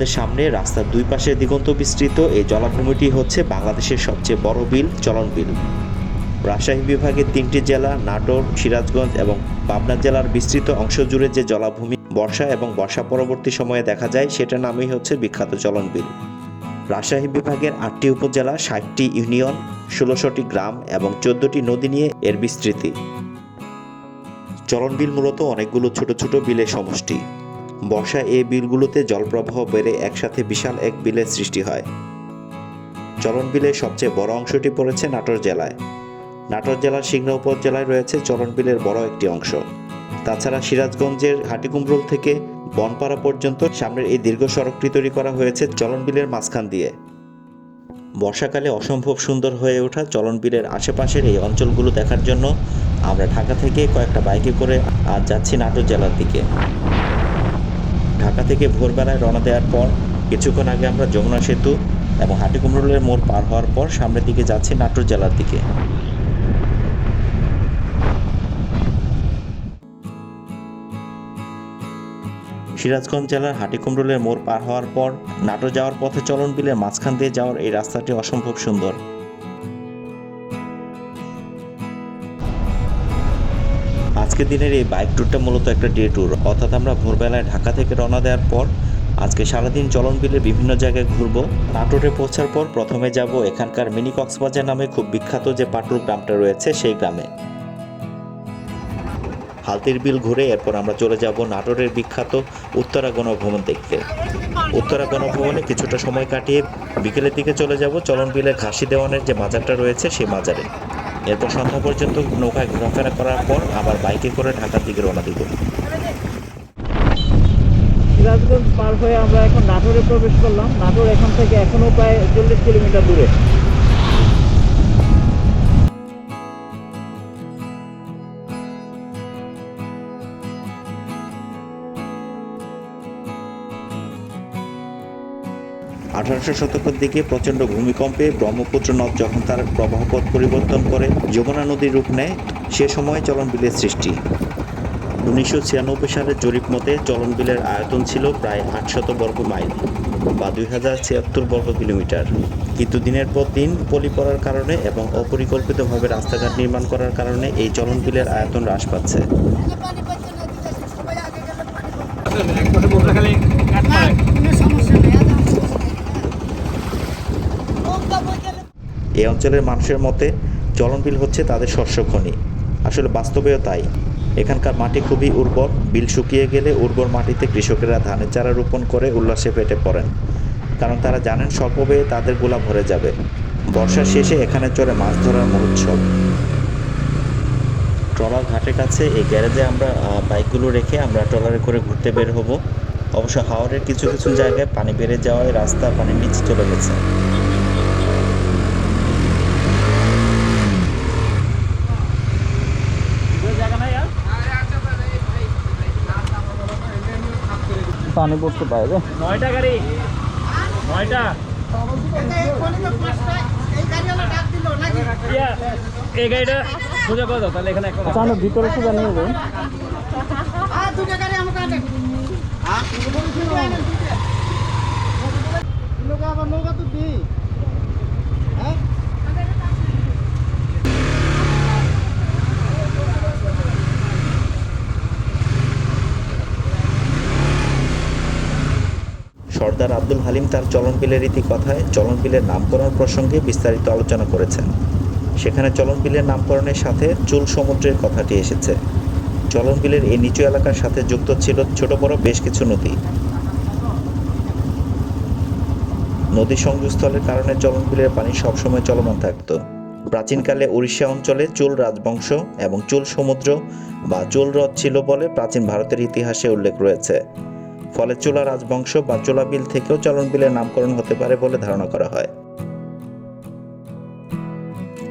আমাদের সামনে রাস্তার দুই পাশে দিগন্ত বিস্তৃত। এই জলাভূমিটি হচ্ছে বাংলাদেশের সবচেয়ে বড় বিল, চলন বিল। রাজশাহী বিভাগের তিনটি জেলা, নাটোর, সিরাজগঞ্জ এবং পাবনা জেলার বিস্তৃত অংশ জুড়ে যে জলাভূমি বর্ষা এবং বর্ষা পরবর্তী সময়ে দেখা যায়, সেটার নামই হচ্ছে বিখ্যাত চলন বিল। রাজশাহী বিভাগের আটটি উপজেলা, ষাটটি ইউনিয়ন, ষোলোশোটি গ্রাম এবং চোদ্দটি নদী নিয়ে এর বিস্তৃতি। চলন বিল মূলত অনেকগুলো ছোট ছোট বিলের সমষ্টি। বর্ষা এই বিলগুলোতে জলপ্রবাহ বেড়ে একসাথে বিশাল এক বিলের সৃষ্টি হয়। চলন বিলের সবচেয়ে বড় অংশটি পড়েছে নাটোর জেলায়। নাটোর জেলার সিংড়া উপজেলায় রয়েছে চলন বিলের বড় একটি অংশ। তাছাড়া সিরাজগঞ্জের হাটিকুমরুল থেকে বনপাড়া পর্যন্ত সামনের এই দীর্ঘ সড়কটি তৈরি করা হয়েছে চলন বিলের মাঝখান দিয়ে। বর্ষাকালে অসম্ভব সুন্দর হয়ে ওঠা চলন বিলের আশেপাশের এই অঞ্চলগুলো দেখার জন্য আমরা ঢাকা থেকে কয়েকটা বাইকে করে আজ যাচ্ছি নাটোর জেলার দিকে। ঢাকা থেকে ভোরবেলায় রওনা দেওয়ার পর কিছুক্ষণ আগে আমরা যমুনা সেতু এবং হাটিকুমরুলের মোড় পার হওয়ার পর সামনের দিকে যাচ্ছি নাটোর জেলার দিকে। সিরাজগঞ্জ জেলার হাটিকুমরুলের মোড় পার হওয়ার পর নাটোর যাওয়ার পথে চলন বিলের মাঝখান দিয়ে যাওয়ার এই রাস্তাটি অসম্ভব সুন্দর। আজকের দিনের এই বাইক ট্যুরটা মূলত একটা ডে ট্যুর অর্থাৎ আমরা ভোরবেলায় ঢাকা থেকে রওনা দেওয়ার পর আজকে সারাদিন চলন বিলের বিভিন্ন জায়গায় ঘুরবো। নাটোরে পৌঁছার পর প্রথমে যাব এখানকার মিনি কক্সবাজার নামে খুব বিখ্যাত যে পাটুল গ্রামটা রয়েছে সেই গ্রামে। হালতির বিল ঘুরে এরপর আমরা চলে যাব নাটোরের বিখ্যাত উত্তরা গণভবন দেখতে। উত্তরা গণভবনে কিছুটা সময় কাটিয়ে বিকেলের দিকে চলে যাব চলন বিলের ঘাসি দেওয়ানের যে মাজারটা রয়েছে সেই মাজারে। এরপর সন্ধ্যা পর্যন্ত নৌকায় ঘোরাফেরা করার পর আবার বাইকে করে ঢাকার দিকে রওনা দিব সিরাজগঞ্জ পার হয়ে আমরা এখন নাটোরে প্রবেশ করলাম। নাটোর এখান থেকে এখনও প্রায় চল্লিশ কিলোমিটার দূরে। আঠারোশো শতকের দিকে প্রচণ্ড ভূমিকম্পে ব্রহ্মপুত্র নদ যখন তার প্রবাহপথ পরিবর্তন করে যমুনা নদীর রূপ নেয় সে সময় চলন বিলের সৃষ্টি। উনিশশো ছিয়ানব্বই সালের জরিপ মতে চলন বিলের আয়তন ছিল প্রায় আটশত বর্গ মাইল বা দুই হাজার ছিয়াত্তর বর্গ কিলোমিটার। কিন্তু দিনের পর দিন পলি পড়ার কারণে এবং অপরিকল্পিতভাবে রাস্তাঘাট নির্মাণ করার কারণে এই চলন বিলের আয়তন হ্রাস পাচ্ছে পানি পাচ্ছে না দিকে আছে, সবাই আগে গেলে পানি পাচ্ছে না। কোনো সমস্যা নেই, আর সমস্যা নেই। নৌকা বই গেলে এই অঞ্চলের মানুষের মতে চলন বিল হচ্ছে তাদের শস্য খনি। আসলে বাস্তবেও তাই। এখানকার মাটি খুবই উর্বর, বিল শুকিয়ে গেলে উর্বর মাটিতে কৃষকেরা ধানের চারা রোপণ করে উল্লাসে ফেটে পড়েন। কারণ তারা জানেন স্বল্প ব্যয়ে তাদের গোলা ভরে যাবে। বর্ষার শেষে এখানে চলে মাছ ধরার মহোৎসব ট্রলার ঘাটের কাছে এই গ্যারেজে আমরা বাইকগুলো রেখে আমরা ট্রলারে করে ঘুরতে বের হব। অবশ্য হাওড়ের কিছু কিছু জায়গায় পানি বেড়ে যাওয়ায় রাস্তা পানির নিচে চলে গেছে। পানি পড়তে পারবে নয়টা গাড়ি। নয়টা। এই গাড়িওয়ালা ডাক দিল নাকি এই গাড়িটা সোজা করে দাও তাহলে এখানে আচ্ছা আমরা ভিতরে সোজা নিয়ে যাব আর দুটো গাড়ি আমাকে আনেন নৌকা আবার নৌকা তো দিই হ্যাঁ সর্দার আব্দুল হালিম তার চলন বিলের রীতি কথায় চলন বিলের নামকরণ প্রসঙ্গে বিস্তারিত আলোচনা করেছেন। সেখানে চলন বিলের নামকরণের সাথে চুল সমুদ্রের কথাটি এসেছে। চলন বিলের এই নিচু এলাকার সাথে যুক্ত ছিল ছোট বড় বেশ কিছু নদী। নদী সংযোগস্থলের কারণে চলন বিলের পানি সবসময় চলমান থাকতো। প্রাচীনকালে উড়িষ্যা অঞ্চলে চুল রাজবংশ এবং চুল সমুদ্র বা চুল হ্রদ ছিল বলে প্রাচীন ভারতের ইতিহাসে উল্লেখ রয়েছে। ফলে চোলা রাজবংশ বা চোলা বিল থেকেও চলন বিলের নামকরণ হতে পারে বলে ধারণা করা হয়।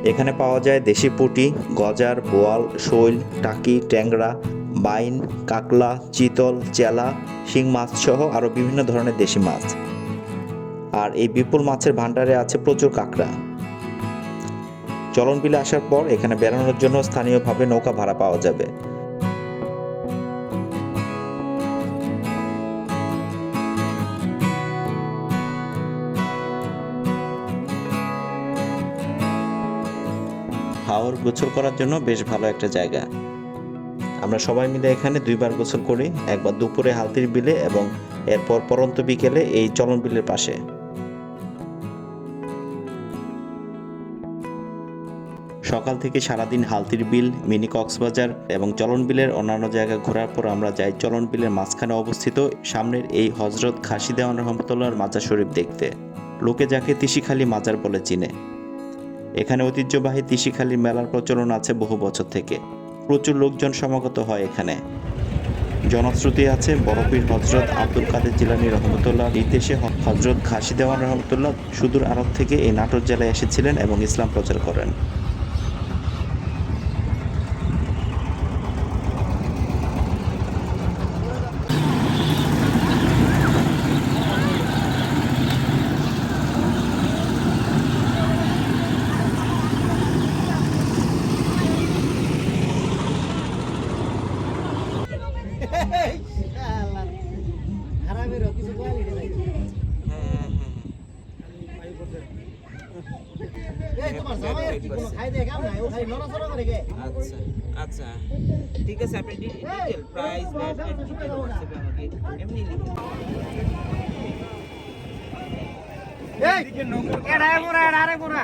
এখানে পাওয়া যায় দেশি পুঁটি, গজার, বোয়াল, শৈল, টাকি, ট্যাংরা, বাইন, কাকলা, চিতল, চেলা, শিং মাছ সহ আরও বিভিন্ন ধরনের দেশি মাছ। আর এই বিপুল মাছের ভাণ্ডারে আছে প্রচুর কাঁকড়া। চলন বিলে আসার পর এখানে বেড়ানোর জন্য স্থানীয়ভাবে নৌকা ভাড়া পাওয়া যাবে। শাওর গোসল করার জন্য বেশ ভালো একটা জায়গা। আমরা সবাই মিলে এখানে দুইবার গোসল করি, একবার দুপুরে হালতির বিলে এবং এরপর পরন্ত বিকেলে এই চলন বিলের পাশে। সকাল থেকে সারাদিন হালতির বিল, মিনি কক্সবাজার এবং চলন বিলের অন্যান্য জায়গা ঘোরার পর আমরা যাই চলন বিলের মাঝখানে অবস্থিত সামনের এই হজরত খাসি দেওয়ান রহমতুল্লাহর মাজার শরীফ দেখতে। লোকে যাকে তিসিখালি মাজার বলে চিনে। এখানে ঐতিহ্যবাহী তিসিখালির মেলার প্রচলন আছে বহু বছর থেকে। প্রচুর লোকজন সমাগত হয় এখানে। জনশ্রুতি আছে বরফির হজরত আব্দুল কাদের জিলানি রহমতুল্লাহ নির্দেশে হজরত ঘাসি দেওয়ান রহমতুল্লাহ সুদূর আরব থেকে এই নাটোর জেলায় এসেছিলেন এবং ইসলাম প্রচার করেন। আচ্ছা আচ্ছা ঠিক আছে আপনি ডিটেল প্রাইস ব্যাট ডিটেল হোয়াটসঅ্যাপে আমাকে এমনি লিখে এই এডা মোরা এডা আরে মোরা